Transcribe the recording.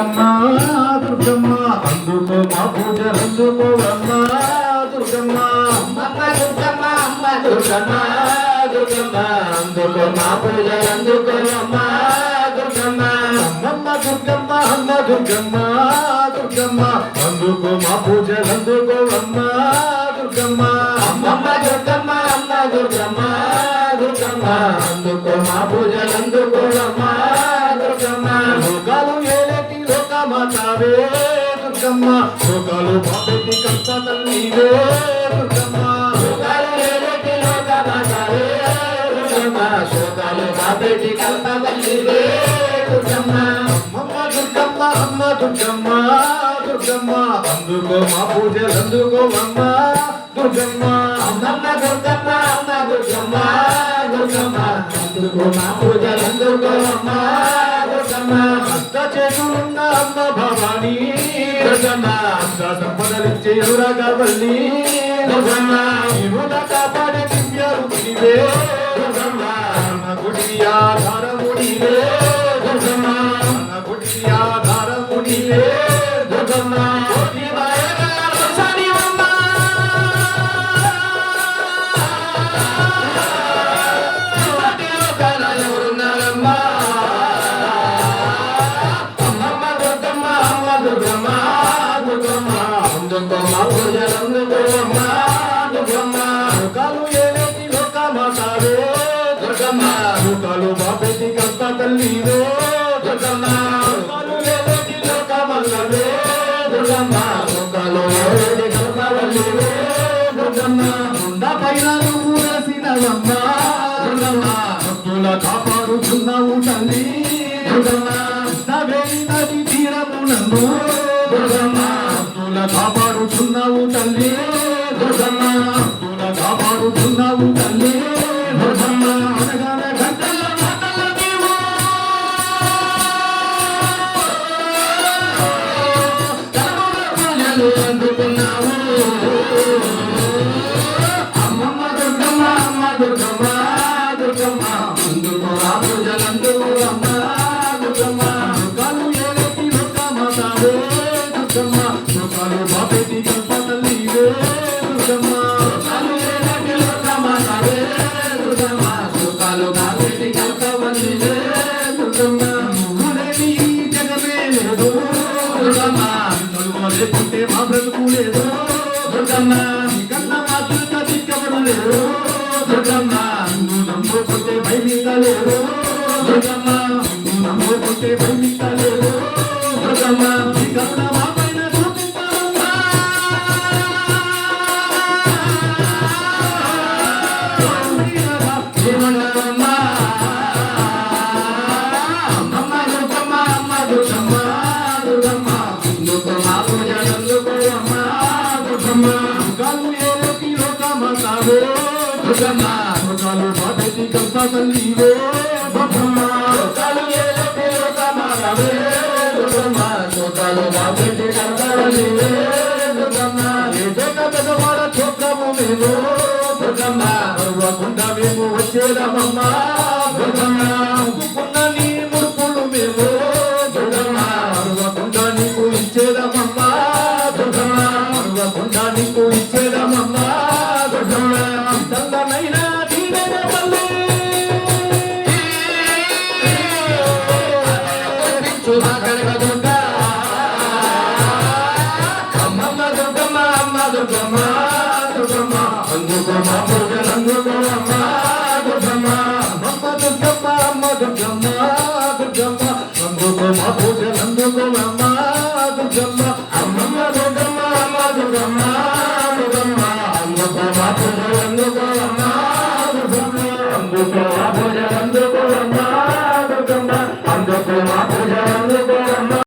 అమ్మా దుర్గమ్మ అందుకో మా పూజలు అందుకో అమ్మా దుర్గమ్మ. అమ్మ దుర్గమ్మ అమ్మ దుర్గమ్మ దుర్గమ్మ అందుకో మా పూజలు అందుకో అమ్మా దుర్గమ్మ. అమ్మమ్మ దుర్గమ్మ అమ్మ దుర్గమ్మ దుర్గమ్మ అందుకో మా పూజలు అందుకో అమ్మా దుర్గమ్మ. అమ్మ దుర్గమ్మ అమ్మ దుర్గమ్మ దుర్గమ్మ. అందుకో మా పూజలు అందుకో అమ్మా నావే దుర్గమ్మ. లోకాలు బాబెట్టి కష్ట నీవే దుర్గమ్మ. శోకాలు ఏలేటి లోకమాతవే దుర్గమ్మ దుర్గమ్మ. అమ్మమ్మ దుర్గమ్మ అమ్మ దుర్గమ్మ దుర్గమ్మ. అందుకో మా పూజలు అందుకో అమ్మ దుర్గమ్మ. అమ్మమ్మ దుర్గమ్మ అమ్మ దుర్గమ్మ దుర్గమ్మ. అందుకో మా పూజలు అందుకో అమ్మ దుర్గమ్మ చేతులున్న అమ్మ భవానీ దుర్గమ్మ సంపదలిచ్చే అనురాగవల్లి కాపాడే దివ్య రుక్మివే ఆధారముడివే ఆధారముడివే ఎవరున్నారమ్మా? కాపాడుతున్నావు తల్లి దుర్గమ్మ నవేలి నది తీరము దుర్గమ్మ కాపాడుతున్నావు తల్లి దుర్గమ్మ. భక్తుల కాపాడుతున్నావు తల్లి దుర్గమ్మ. అనగాన గంటల మాటల నీవు లేకుంటే మా బ్రతుకు లేదు దుర్గమ్మ నీ కన్నా దిక్కబడు లేదు దుర్గమ్మ నువ్వు నమ్ముకుంటే భయమిత లేదు దుర్గమ్మ నువ్వు నమ్ముకుంటే భయమిత దుర్గమ్మ లోకాలు బాపెట్టి కల్ప తల్లివే దుర్గమ్మ లోకాలు ఏలటి లోకమాతవే దుర్గమ్మ లోకాలు బాబెట్టి కలకవల్లివే పెద్దవాడ మేము దుర్గమ్మ మేము సుధాకర్ దుర్గ అమ్మమ్మ దుర్గమ్మ అమ్మ దుర్గమ్మ దుర్గమ్మ. అందుకమ్మ దుర్గ నందుకమ్మ దుర్గమ్మ. అమ్మమ్మ దుర్గమ్మ అమ్మ దుర్గమ్మ దుర్గమ్మ. అందుకమ్మ పూజ నందుకమ్మ